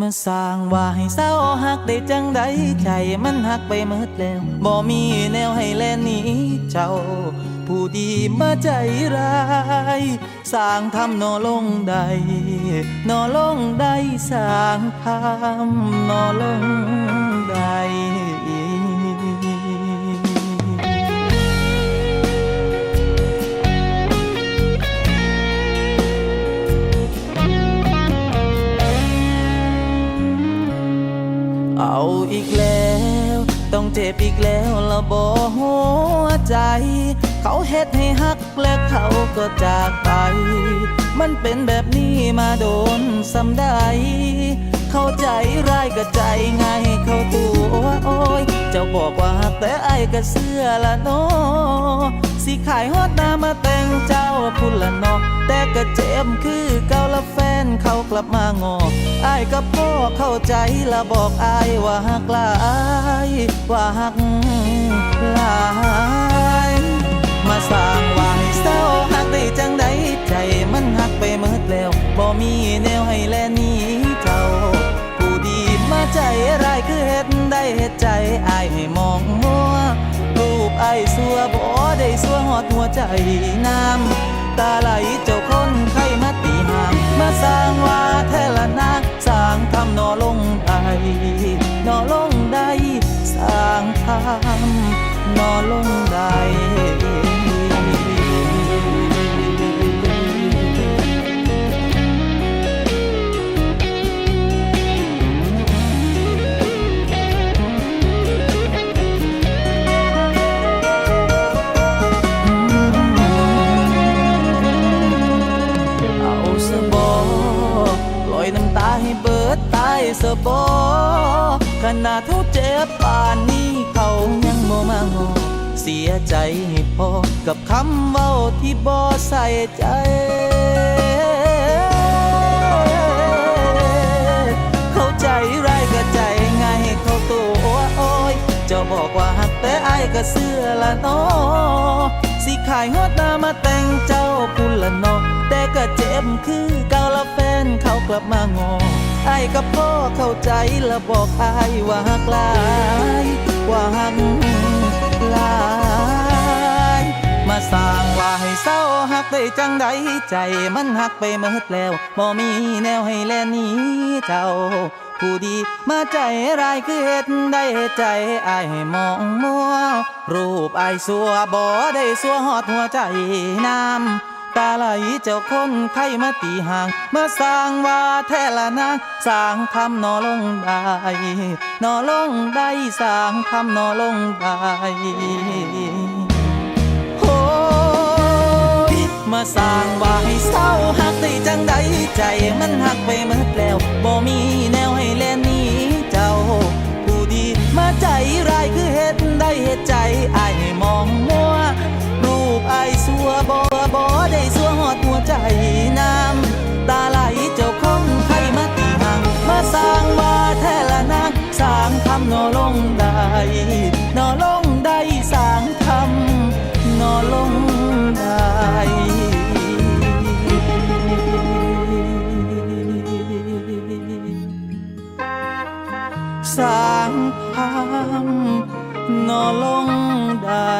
มาสร้างว่าให้เศร้าหักได้จังใดใจมันหักไปหมดแล้วบ่มีแนวให้แลนหนี้เจ้า ผู้ดีมาใจร้ายสร้างทำนอลงใดนอลงใดสร้างทำนอลงใด ต้องเจ็บอีกแล้วละบ่หัวใจ เขาเฮ็ดให้ฮักและเขาก็จากไป มันเป็นแบบนี้มาโดนสำได้เข้าใจร้ายก็ใจง่ายเข้าตัวโอ้ยเจ้าบอกว่าฮักแต่ไอ้ก็เสื้อละเนาะสิขายฮอดนามาแต่งเจ้าพุ่นละเนาะแต่ก็เจ็บคือ เขากลับมางออายกับพ่อเข้าใจละบอกอายว่าฮักลายว่าฮักลายมาสร้างว่าให้เศร้าหักได้จังใดใจมันหักไปเมิดแล้วบ่มีแนวให้แลนี้เจ้า ผู้ดีมาใจร้ายคือเฮ็ดได้เฮ็ดใจอายให้มองมัวรูปอายสัวบ่ได้สัวหอดหัวใจน้ำตาไหลเจ้าคนไข้มาตีหา มาสร้างว่าแทละนาสร้างทำนอลงไปนอลงได้ สร้างทำนอลง ให้เบิดตายสบอขนาดเท่าเจ็บป่านนี้เขายังโมมางอเสียใจให้พอกับคำเว้าที่บ่ใส่ใจเข้าใจร้ายก็ใจง่ายให้เขาตัวอ้ยจ้าบอกว่าหักแต่อายก็เสื้อละนอสิขายฮอดนามาแต่งเจ้าพุ่นละนอ แต่ก็เจ็บคือเก่าละแฟนเขากลับมางอไอ้กับพ่อเข้าใจละบอกอายว่าหักลายว่าหักลายมาสร้างว่าให้เศร้าหักได้จังใดใจมันหักไปเมิดแล้วบ่มีแนวให้แลนี้เจ้าผู้ดีมาใจร้ายคือเฮ็ดได้ใจไอให้มองมัว รูปไอสัวบ่ได้สัวหอดหัวใจน้ำ ตาไหลเจ้าคนไข้มาตีห่าง เมาสร้างว่าแท้ละนางสร้างทำนอลงได้นอลงได้สร้างทำนอลงได้โอ้ยมาสร้างว่าให้เศร้าหักได้จังใดใจมันหักไปหมดแล้วบ่มีแนวให้แลหนี้เจ้า ผู้ดีมาใจร้ายคือเฮ็ดได้เฮ็ดใจ นอลงได้สร้างทำนอลงได้สร้างทำนอลงได้